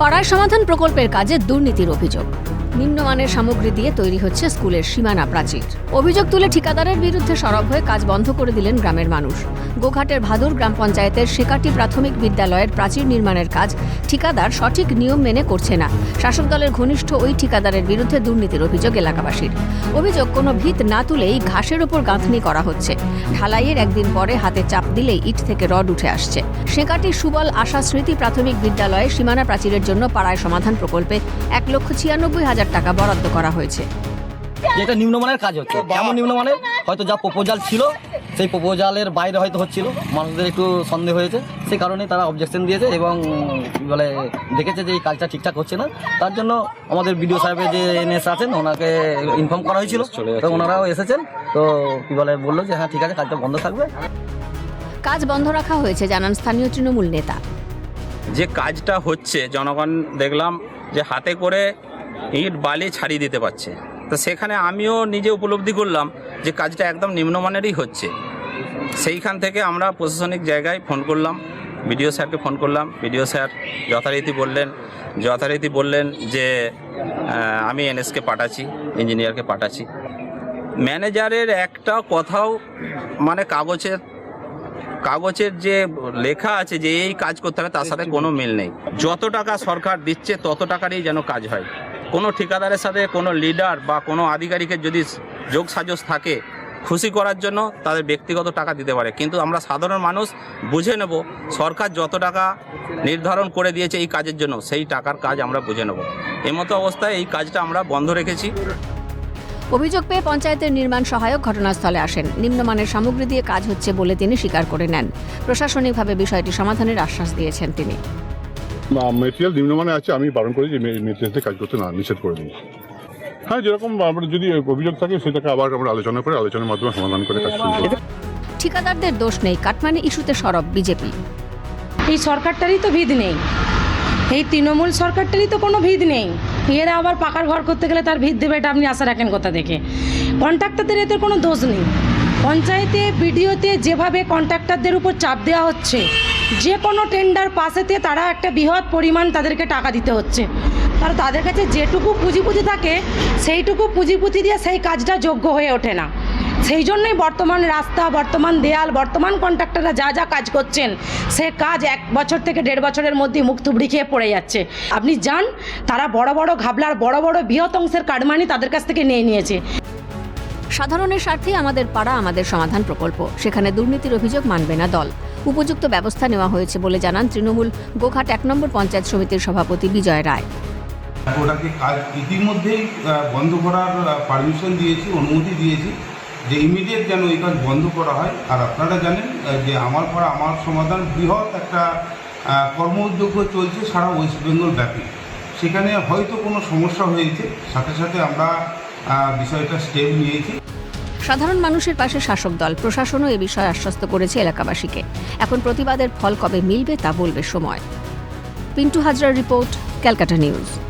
পাড়ায় সমাধান প্রকল্পের কাজে দুর্নীতির অভিযোগ। নিম্নমানের সামগ্রী দিয়ে তৈরি হচ্ছে স্কুলের সীমানা প্রাচীর। অভিযোগ তুলে ঠিকাদারের বিরুদ্ধে সরব হয়ে কাজ বন্ধ করে দিলেন গ্রামের মানুষ। গোঘাটের ভাদুর গ্রাম পঞ্চায়েতের শেকাটি প্রাথমিক বিদ্যালয়ের প্রাচীর নির্মাণের কাজ ঠিকাদার সঠিক নিয়ম মেনে করছে না। শাসক দলের ঘনিষ্ঠ ওই ঠিকাদারের বিরুদ্ধে দুর্নীতির অভিযোগ এলাকাবাসীর। অভিযোগ, কোনো ভিত না তুলেই ঘাসের ওপর গাঁথনি করা হচ্ছে। ঢালাইয়ের একদিন পরে হাতে চাপ দিলেই ইট থেকে রড উঠে আসছে। শেকাটি সুবল আশা স্মৃতি প্রাথমিক বিদ্যালয়ে সীমানা প্রাচীরের জন্য পাড়ায় সমাধান প্রকল্পে এক লক্ষ ছিয়ানব্বই হাজার টাকা বরাদ্দ করা হয়েছে। এটা নিম্নমানের কাজ হচ্ছে। কেমন নিম্নমানের? হয়তো যা প্রপোজাল ছিল সেই প্রপোজালের বাইরে হয়তো হচ্ছিল। মানুষদের একটু সন্দেহ হয়েছে। সেই কারণে তারা অবজেকশন দিয়েছে এবং কি বলে দেখেছে যে এই কাজটা ঠিকঠাক হচ্ছে না। তার জন্য আমাদের বিডিও সাহেবের যে এনএস আছেন ওনাকে ইনফর্ম করা হয়েছিল। তো ওনারাও এসেছেন। তো কি বলে বলল যে হ্যাঁ ঠিক আছে কাজটা বন্ধ থাকবে। কাজ বন্ধ রাখা হয়েছে জানান স্থানীয় তৃণমূল নেতা। যে কাজটা হচ্ছে জনগণ দেখলাম যে হাতে করে ইট, বালি ছাড়িয়ে দিতে পারছে। তো সেখানে আমিও নিজে উপলব্ধি করলাম যে কাজটা একদম নিম্নমানেরই হচ্ছে। সেইখান থেকে আমরা প্রশাসনিক জায়গায় ফোন করলাম, বিডিও স্যারকে ফোন করলাম। বিডিও স্যার যথারীতি বললেন যথারীতি বললেন যে আমি এনএসকে পাঠাচ্ছি, ইঞ্জিনিয়ারকে পাঠাচ্ছি। ম্যানেজারের একটা কথাও মানে কাগজের কাগজের যে লেখা আছে যে এই কাজ করতে হবে, তার সাথে কোনো মিল নেই। যত টাকা সরকার দিচ্ছে, তত টাকারই যেন কাজ হয়। কোনো ঠিকাদারের সাথে, কোনো লিডার বা কোনো আধিকারিকের যদি যোগ সাজস থাকে, খুশি করার জন্য তাদের ব্যক্তিগত টাকা দিতে পারে। কিন্তু আমরা সাধারণ মানুষ বুঝে নেব, সরকার যত টাকা নির্ধারণ করে দিয়েছে এই কাজের জন্য, সেই টাকার কাজ আমরা বুঝে নেব। এমতো অবস্থায় এই কাজটা আমরা বন্ধ রেখেছি। অভিযোগ পেয়ে পঞ্চায়েতের নির্মাণ সহায়ক ঘটনাস্থলে আসেন। নিম্নমানের সামগ্রী দিয়ে কাজ হচ্ছে বলে তিনি স্বীকার করে নেন। প্রশাসনিকভাবে বিষয়টি সমাধানের আশ্বাস দিয়েছেন তিনি। মেটেরিয়াল নিম্নমানে আছে আমি বারণ করি যে মেটেরিয়ালতে কাজ করতে না নিষেধ করে দিই হ্যাঁ যেরকম আমরা যদি অভিযোগ থাকে সেটাকে আবার আমরা আলোচনা করে আলোচনার মাধ্যমে সমাধান করে কাজ শুরু ঠিকাদারদের দোষ নেই কাটমানি ইস্যুতে সরব বিজেপি। এই সরকারটারই তো ভিত নেই। এই তৃণমূল সরকারটারই তো কোনো ভিত নেই। এরা আবার পাকার ঘর করতে গেলে তার ভিত দেবে এটা আপনি আশা রাখেন কথা দেখে। কন্ট্রাক্টরদের এতে কোনো দোষ নেই। পঞ্চায়েতে বিডিওতে যেভাবে কন্ট্রাক্টরদের উপর চাপ দেওয়া হচ্ছে যে কোনো টেন্ডার পাশেতে তারা একটা বৃহৎ পরিমাণ তাদেরকে টাকা দিতে হচ্ছে। আর তাদের কাছে যেটুকু পুঁজিপুঁজি থাকে, সেইটুকু পুঁজিপুঁজি দিয়ে সেই কাজটা যোগ্য হয়ে ওঠে না। সেই জন্যই বর্তমান রাস্তা, বর্তমান দেয়াল, বর্তমান কন্ট্রাক্টররা যা যা কাজ করছেন, সে কাজ এক বছর থেকে দেড় বছরের মধ্যে মুখ থুবড়ি খেয়ে পড়ে যাচ্ছে। আপনি যান, তারা বড় বড় ঘাবলার, বড় বড় বৃহৎ অংশের কাটমানি তাদের কাছ থেকে নিয়ে নিয়েছে। সাধারণের স্বার্থেই আমাদের পাড়া আমাদের সমাধান প্রকল্প। সেখানে দুর্নীতির অভিযোগ মানবে না দল। উপযুক্ত ব্যবস্থা নেওয়া হয়েছে বলে জানান তৃণমূল গোঘাট এক নম্বর পঞ্চায়েত সমিতির সভাপতি বিজয় রায়। ওটাকে কাজ ইতিমধ্যেই বন্ধ করার পারমিশন দিয়েছি, অনুমতি দিয়েছি যে ইমিডিয়েট যেন এই কাজ বন্ধ করা হয়। আর আপনারা জানেন যে আমার পর আমার সমাধান বৃহৎ একটা কর্ম উদ্যোগ চলছে সারা ওয়েস্ট বেঙ্গল ব্যাপী। সেখানে হয়তো কোনো সমস্যা হয়েছে। সাথে সাথে আমরা বিষয়টা স্টেপ নিয়েছি। সাধারণ মানুষের পাশে শাসক দল, প্রশাসনও এ বিষয়ে আশ্বস্ত করেছে এলাকাবাসীকে। এখন প্রতিবাদের ফল কবে মিলবে তা বলবে সময়। পিন্টু হাজরার রিপোর্ট, ক্যালকাটা নিউজ।